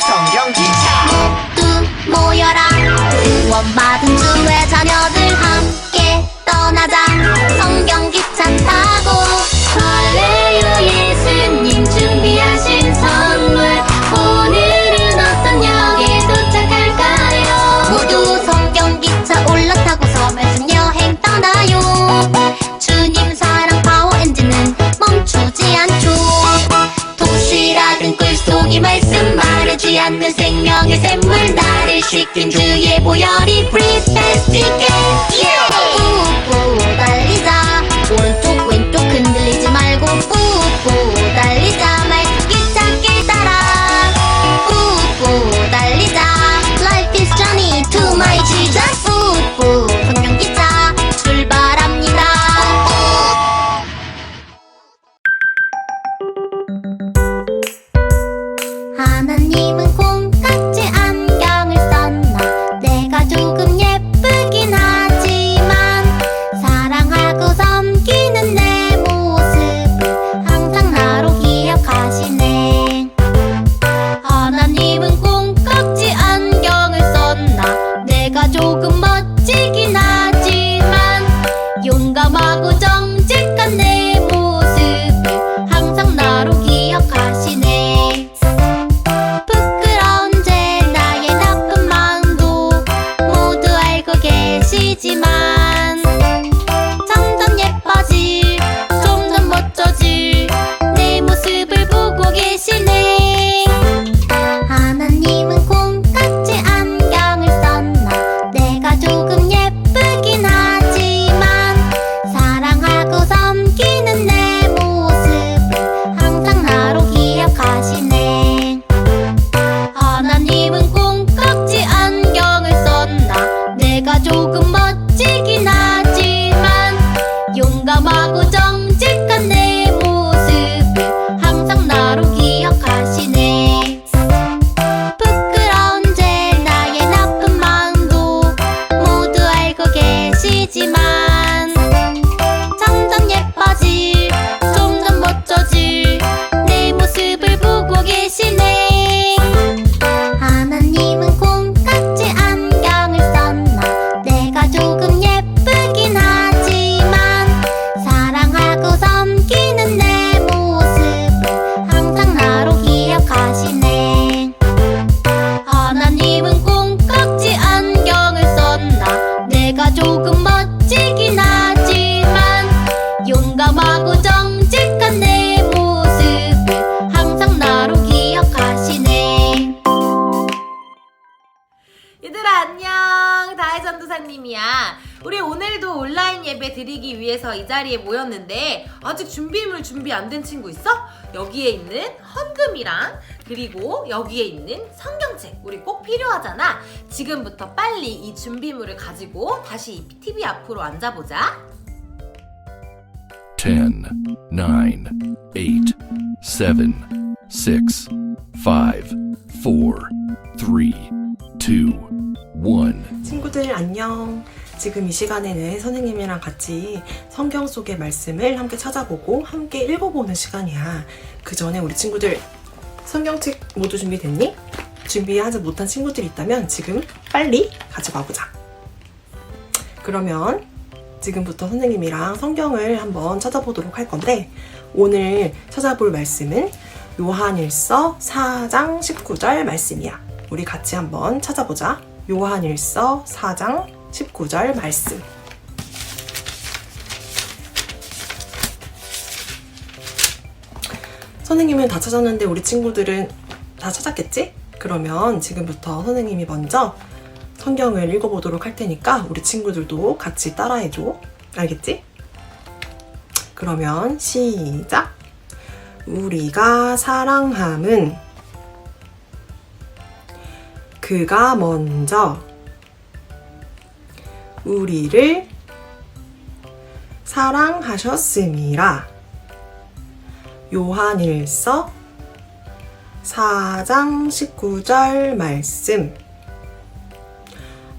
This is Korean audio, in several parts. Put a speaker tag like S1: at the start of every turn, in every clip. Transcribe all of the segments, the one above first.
S1: 성경 기차
S2: 모두 모여라. 구원받은 않는 생명의 샘물 나를 씻긴 주의 보혈이 again 뿌뿌 달리자 조금
S3: 준비 안 된 친구 있어? 여기에 있는 헌금이랑 그리고 여기에 있는 성경책 우리 꼭 필요하잖아 지금부터 빨리 이 준비물을 가지고 다시 이 TV 앞으로 앉아보자
S4: 10, 9, 8, 7, 6, 5, 4, 3, 2, 1.
S5: 친구들 안녕. 지금 이 시간에는 선생님이랑 같이 성경 속의 말씀을 함께 찾아보고 함께 읽어보는 시간이야. 그 전에 우리 친구들 성경책 모두 준비됐니? 준비하지 못한 친구들이 있다면 지금 빨리 가져가 보자. 그러면 지금부터 선생님이랑 성경을 한번 찾아보도록 할 건데 오늘 찾아볼 말씀은 요한일서 4장 19절 말씀이야. 우리 같이 한번 찾아보자. 요한일서 4장 19절 말씀. 선생님은 다 찾았는데 우리 친구들은 다 찾았겠지? 그러면 지금부터 선생님이 먼저 성경을 읽어보도록 할 테니까 우리 친구들도 같이 따라해줘. 알겠지? 그러면 시작! 우리가 사랑함은 그가 먼저 우리를 사랑하셨음이라. 요한일서 4장 19절 말씀.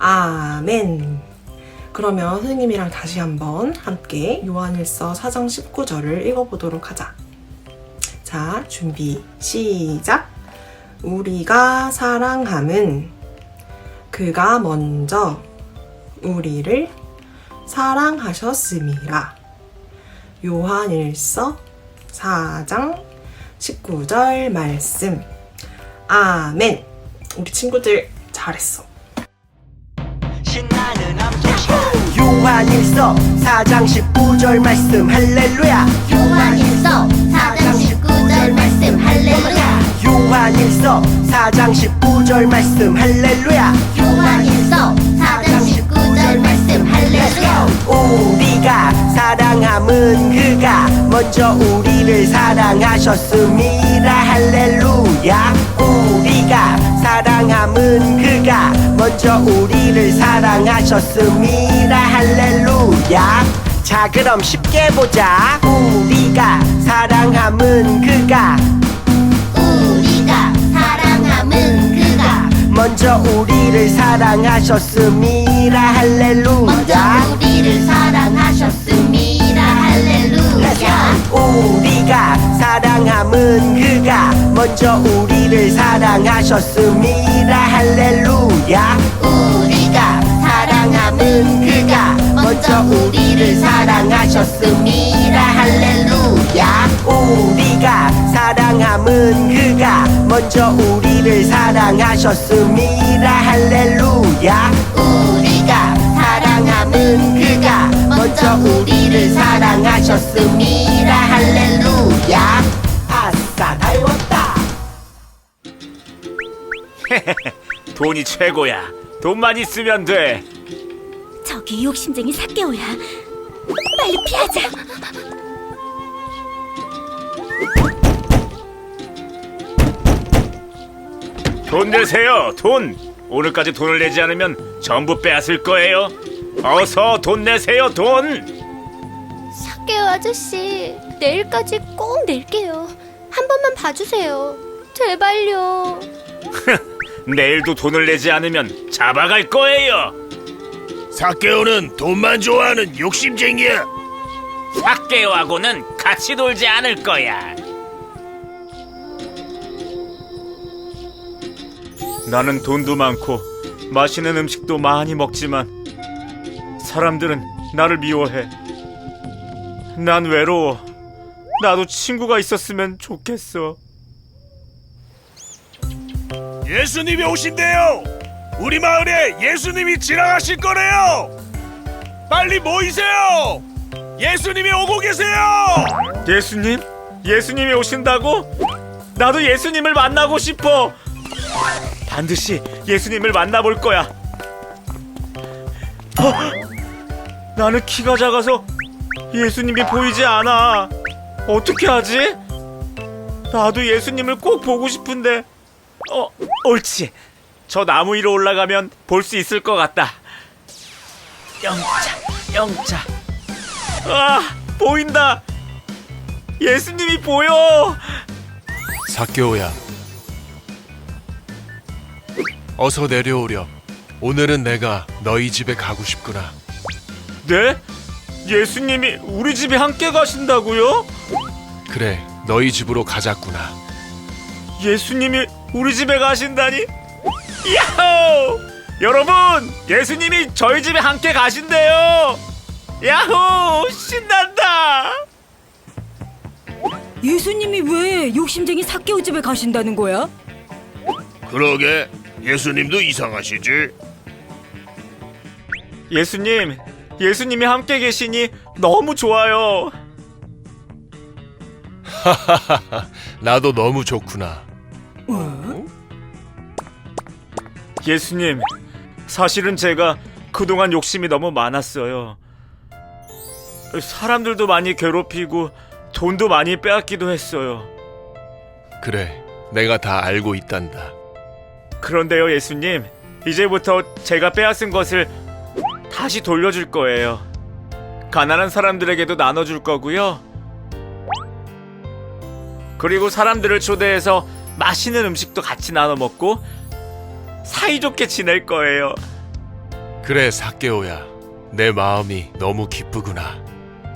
S5: 아멘. 그러면 선생님이랑 다시 한번 함께 요한일서 4장 19절을 읽어보도록 하자. 자, 준비, 시작. 우리가 사랑함은 그가 먼저 우리를 사랑하셨음이라. 요한일서 4장 19절 말씀. 아멘. 우리 친구들 잘했어.
S6: 신나는 함성 요한일서 4장 19절 말씀 할렐루야
S2: 요한일서 4장 19절 말씀 할렐루야
S6: 요한일서 4장 19절 말씀 할렐루야
S2: 요한일서 4장 19절 말씀 할렐루야
S6: 우리가 사랑함은 그가 먼저 우리를 사랑하셨음이라 할렐루야. 우리가 사랑함은 그가 먼저 우리를 사랑하셨음이라 할렐루야. 자 그럼 쉽게 보자. 우리가 사랑 먼저 할렐루야.
S2: 우리를 사랑하셨음이라 할렐루야.
S6: 우리가 사랑함은 그가 먼저 우리를 사랑하셨음이라 할렐루야.
S2: 우리가 사랑함은 먼저 우리를 사랑하셨음이라 할렐루야.
S6: 우리가 사랑함은 그가 먼저 우리를 사랑하셨음이라 할렐루야.
S2: 우리가 사랑함은 그가 먼저 우리를 사랑하셨음이라 할렐루야.
S6: 아싸 다 외웠다.
S7: 돈이 최고야. 돈만 있으면 돼.
S2: 저기 욕심쟁이 사개오야 빨리 피하자
S7: 돈 내세요. 돈. 오늘까지 돈을 내지 않으면 전부 빼앗을 거예요. 어서 돈 내세요. 돈.
S2: 사개오 아저씨 내일까지 꼭 낼게요 한 번만 봐주세요 제발요
S7: 내일도 돈을 내지 않으면 잡아갈 거예요.
S8: 사케오는 돈만 좋아하는 욕심쟁이야.
S7: 사케오하고는 같이 놀지 않을 거야. 나는 돈도 많고 맛있는 음식도 많이 먹지만 사람들은 나를 미워해. 난 외로워. 나도 친구가 있었으면 좋겠어.
S8: 예수님이 오신대요. 우리 마을에 예수님이 지나가실 거래요. 빨리 모이세요. 예수님이 오고 계세요.
S7: 예수님? 예수님이 오신다고? 나도 예수님을 만나고 싶어. 반드시 예수님을 만나볼 거야. 어? 나는 키가 작아서 예수님이 보이지 않아. 어떻게 하지? 나도 예수님을 꼭 보고 싶은데. 어, 옳지. 저 나무 위로 올라가면 볼 수 있을 것 같다. 영차, 영차. 아, 보인다. 예수님이 보여.
S9: 사케오야 어서 내려오렴 오늘은 내가 너희 집에 가고 싶구나
S7: 네? 예수님이 우리 집에 함께 가신다고요?
S9: 그래 너희 집으로 가자꾸나
S7: 예수님이 우리 집에 가신다니? 야호! 여러분, 예수님이 저희 집에 함께 가신대요. 야호! 신난다.
S10: 예수님이 왜 욕심쟁이 사개오 집에 가신다는 거야?
S8: 그러게 예수님도 이상하시지.
S7: 예수님, 예수님이 함께 계시니 너무 좋아요.
S9: 나도 너무 좋구나
S7: 예수님, 사실은 제가 그동안 욕심이 너무 많았어요. 사람들도 많이 괴롭히고 돈도 많이 빼앗기도 했어요.
S9: 그래 내가 다 알고 있단다
S7: 그런데요, 예수님, 이제부터 제가 빼앗은 것을 다시 돌려줄 거예요. 가난한 사람들에게도 나눠줄 거고요. 그리고 사람들을 초대해서 맛있는 음식도 같이 나눠 먹고 사이좋게 지낼 거예요.
S9: 그래 사케오야 내 마음이 너무 기쁘구나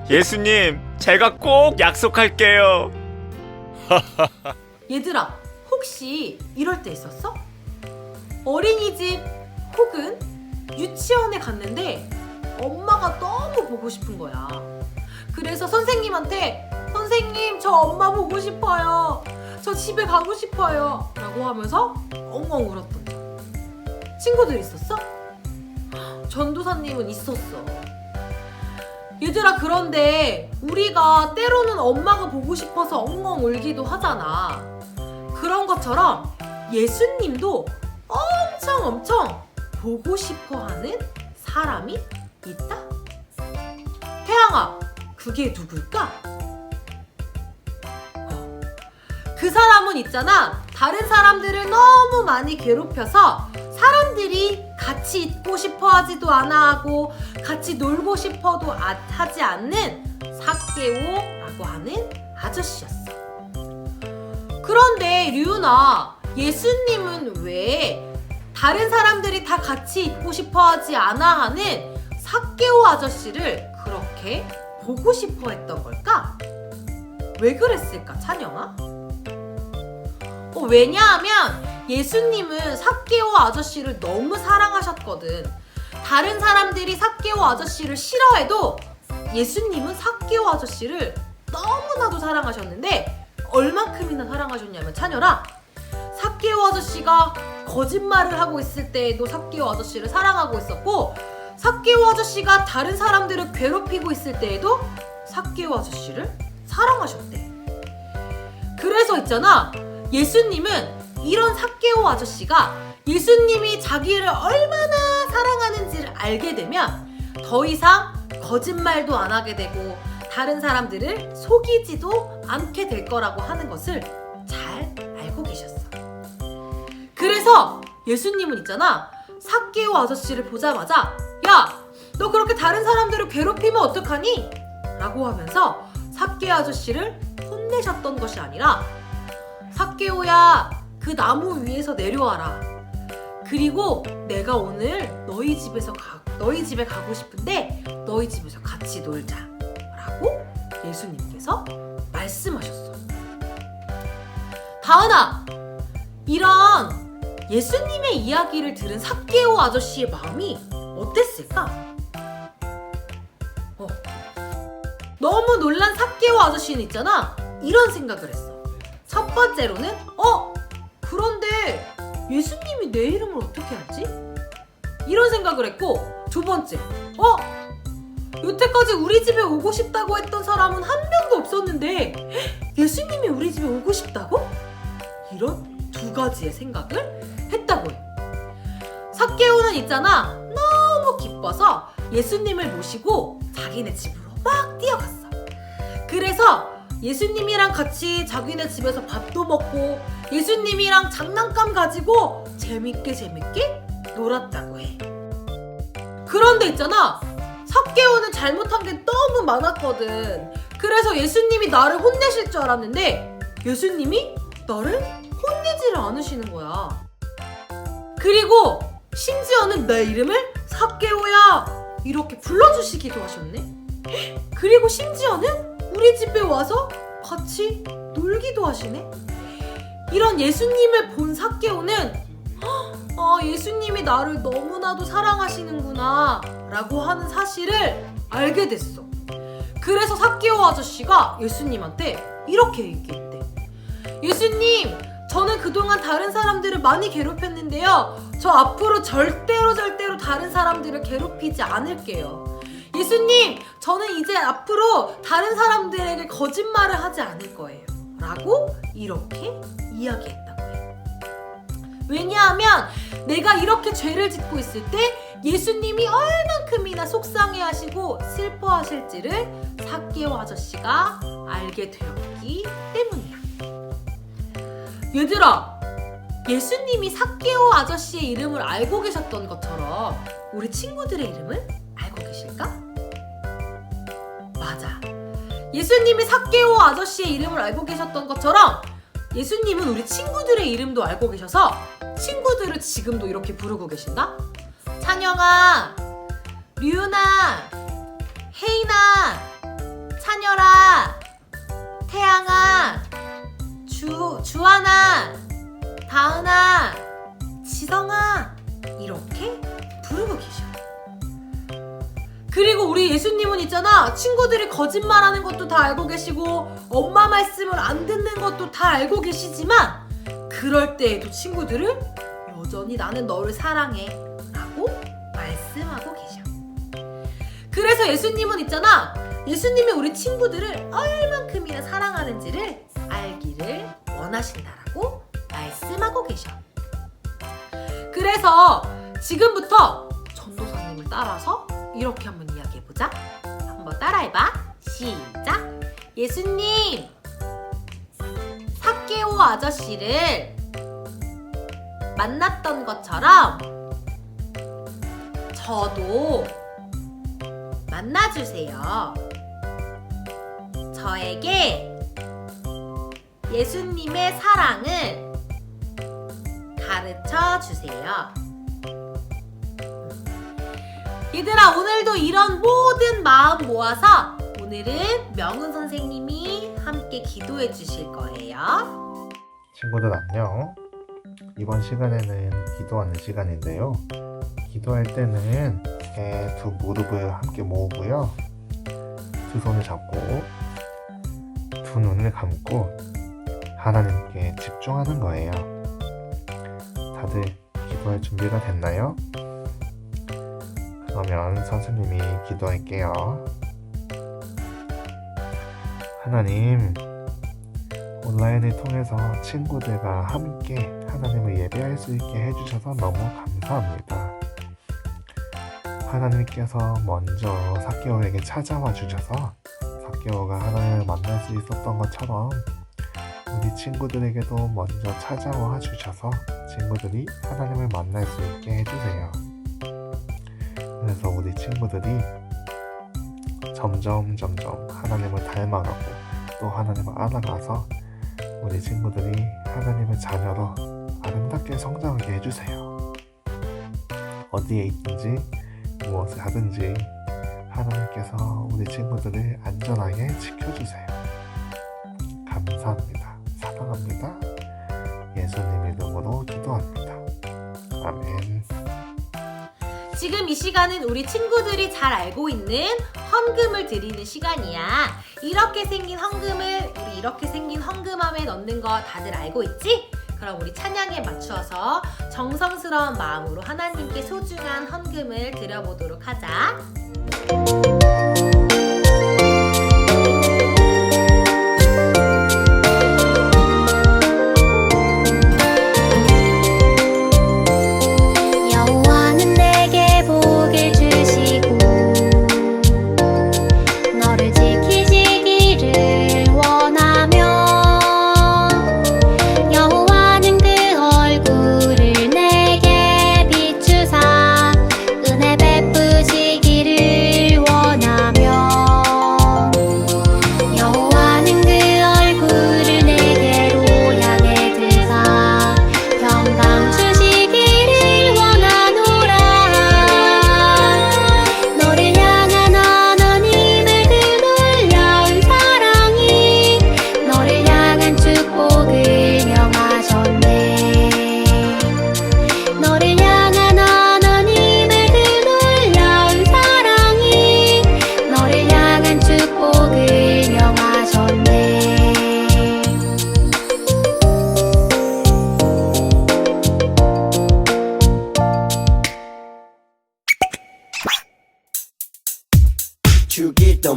S7: 예수님, 제가 꼭 약속할게요.
S3: 얘들아, 혹시 혹시 이럴 때 있었어? 어린이집 혹은 유치원에 갔는데 엄마가 너무 보고 싶은 거야. 그래서 선생님한테 선생님 저 엄마 보고 싶어요. 저 집에 가고 싶어요. 라고 하면서 엉엉 울었던 적. 친구들 있었어? 전도사님은 있었어. 얘들아 그런데 우리가 때로는 엄마가 보고 싶어서 엉엉 울기도 하잖아. 그런 것처럼 예수님도 엄청 엄청 보고 싶어 하는 사람이 있다? 태양아, 그게 누굴까? 어, 그 사람은 있잖아. 다른 사람들을 너무 많이 괴롭혀서 사람들이 같이 있고 싶어 하지도 않아 하고 같이 놀고 싶어도 아- 하지 않는 사케오라고 하는 아저씨였어. 그런데 류나 예수님은 왜 다른 사람들이 다 같이 있고 싶어 하지 않아 하는 사케오 아저씨를 그렇게 보고 싶어 했던 걸까? 왜 그랬을까, 찬영아? 어, 왜냐하면 예수님은 사케오 아저씨를 너무 사랑하셨거든. 다른 사람들이 사케오 아저씨를 싫어해도 예수님은 사케오 아저씨를 너무나도 사랑하셨는데 얼만큼이나 사랑하셨냐면 찬열아 사케오 아저씨가 거짓말을 하고 있을 때에도 사케오 아저씨를 사랑하고 있었고 사케오 아저씨가 다른 사람들을 괴롭히고 있을 때에도 사케오 아저씨를 사랑하셨대. 그래서 있잖아 예수님은 이런 사케오 아저씨가 예수님이 자기를 얼마나 사랑하는지를 알게 되면 더 이상 거짓말도 안 하게 되고 다른 사람들을 속이지도 않게 될 거라고 하는 것을 잘 알고 계셨어. 그래서 예수님은 있잖아 사케오 아저씨를 보자마자 야 너 그렇게 다른 사람들을 괴롭히면 어떡하니? 라고 하면서 사케오 아저씨를 혼내셨던 것이 아니라 사케오야 그 나무 위에서 내려와라 그리고 내가 오늘 너희 집에서 가, 너희 집에 가고 싶은데 너희 집에서 같이 놀자 라고 예수님께서 말씀하셨어 다은아 이런 예수님의 이야기를 들은 사케오 아저씨의 마음이 어땠을까? 어. 너무 놀란 사케오 아저씨는 있잖아 이런 생각을 했어 첫 번째로는 어 예수님이 내 이름을 어떻게 알지? 이런 생각을 했고 두 번째 어 여태까지 우리 집에 오고 싶다고 했던 사람은 한 명도 없었는데 예수님이 우리 집에 오고 싶다고? 이런 두 가지의 생각을 했다고 해. 사케오는 있잖아 너무 기뻐서 예수님을 모시고 자기네 집으로 막 뛰어갔어. 그래서 예수님이랑 같이 자기네 집에서 밥도 먹고 예수님이랑 장난감 가지고 재밌게 재밌게 놀았다고 해. 그런데 있잖아 사케오는 잘못한 게 너무 많았거든. 그래서 예수님이 나를 혼내실 줄 알았는데 예수님이 나를 혼내지를 않으시는 거야. 그리고 심지어는 내 이름을 사케오야 이렇게 불러주시기도 하셨네. 그리고 심지어는 우리 집에 와서 같이 놀기도 하시네. 이런 예수님을 본 사케오는 아, 예수님이 나를 너무나도 사랑하시는구나 라고 하는 사실을 알게 됐어. 그래서 사케오 아저씨가 예수님한테 이렇게 얘기했대. 예수님, 저는 그동안 다른 사람들을 많이 괴롭혔는데요. 저 앞으로 절대로 절대로 다른 사람들을 괴롭히지 않을게요. 예수님, 저는 이제 앞으로 다른 사람들에게 거짓말을 하지 않을 거예요. 라고 이렇게 이야기했다고 해. 왜냐하면 내가 이렇게 죄를 짓고 있을 때 예수님이 얼만큼이나 속상해 하시고 슬퍼하실지를 사케오 아저씨가 알게 되었기 때문이야. 얘들아, 예수님이 사케오 아저씨의 이름을 알고 계셨던 것처럼 우리 친구들의 이름을 알고 계실까? 예수님이 사케오 아저씨의 이름을 알고 계셨던 것처럼 예수님은 우리 친구들의 이름도 알고 계셔서 친구들을 지금도 이렇게 부르고 계신다? 찬영아, 류나, 혜인아, 찬열아, 태양아, 주, 주하나, 다은아, 지성아 이렇게 부르고 계셔. 그리고 우리 예수님은 있잖아 친구들이 거짓말하는 것도 다 알고 계시고 엄마 말씀을 안 듣는 것도 다 알고 계시지만 그럴 때에도 친구들을 여전히 나는 너를 사랑해 라고 말씀하고 계셔. 그래서 예수님은 있잖아 예수님이 우리 친구들을 얼만큼이나 사랑하는지를 알기를 원하신다라고 말씀하고 계셔. 그래서 지금부터 전도사님을 따라서 이렇게 한번 이야기해보자. 한번 따라해봐. 시작. 예수님, 사케오 아저씨를 만났던 것처럼 저도 만나주세요. 저에게 예수님의 사랑을 가르쳐 주세요. 얘들아 오늘도 이런 모든 마음 모아서 오늘은 명은 선생님이 함께 기도해 주실 거예요.
S11: 친구들 안녕. 이번 시간에는 기도하는 시간인데요. 기도할 때는 두 무릎을 함께 모으고요. 두 손을 잡고 두 눈을 감고 하나님께 집중하는 거예요. 다들 기도할 준비가 됐나요? 그러면 선생님이 기도할게요. 하나님, 온라인을 통해서 친구들과 함께 하나님을 예배할 수 있게 해주셔서 너무 감사합니다. 하나님께서 먼저 사케오에게 찾아와 주셔서 사케오가 하나님을 만날 수 있었던 것처럼 우리 친구들에게도 먼저 찾아와 주셔서 친구들이 하나님을 만날 수 있게 해주세요. 그래서 우리 친구들이 점점 점점 하나님을 닮아가고 또 하나님을 알아가서 우리 친구들이 하나님의 자녀로 아름답게 성장하게 해주세요. 어디에 있든지 무엇을 하든지 하나님께서 우리 친구들을 안전하게 지켜주세요. 감사합니다.
S3: 시간은 우리 친구들이 잘 알고 있는 헌금을 드리는 시간이야. 이렇게 생긴 헌금을 우리 이렇게 생긴 헌금함에 넣는 거 다들 알고 있지? 그럼 우리 찬양에 맞추어서 정성스러운 마음으로 하나님께 소중한 헌금을 드려보도록 하자.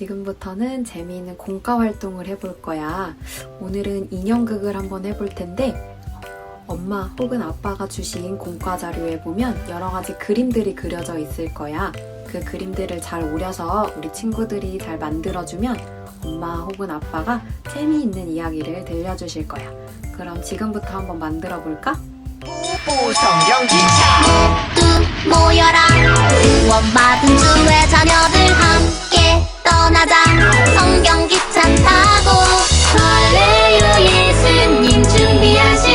S12: 지금부터는 재미있는 공과 활동을 해볼 거야. 오늘은 인형극을 한번 해볼 텐데, 엄마 혹은 아빠가 주신 공과 자료에 보면 여러 가지 그림들이 그려져 있을 거야. 그 그림들을 잘 오려서 우리 친구들이 잘 만들어주면 엄마 혹은 아빠가 재미있는 이야기를 들려주실 거야. 그럼 지금부터 한번 만들어 볼까?
S6: 성경 기차
S2: 모두 모여라 구원받은 주의 자녀들 함께 떠나자 성경 귀찮다고. 설레요 예수님 준비하시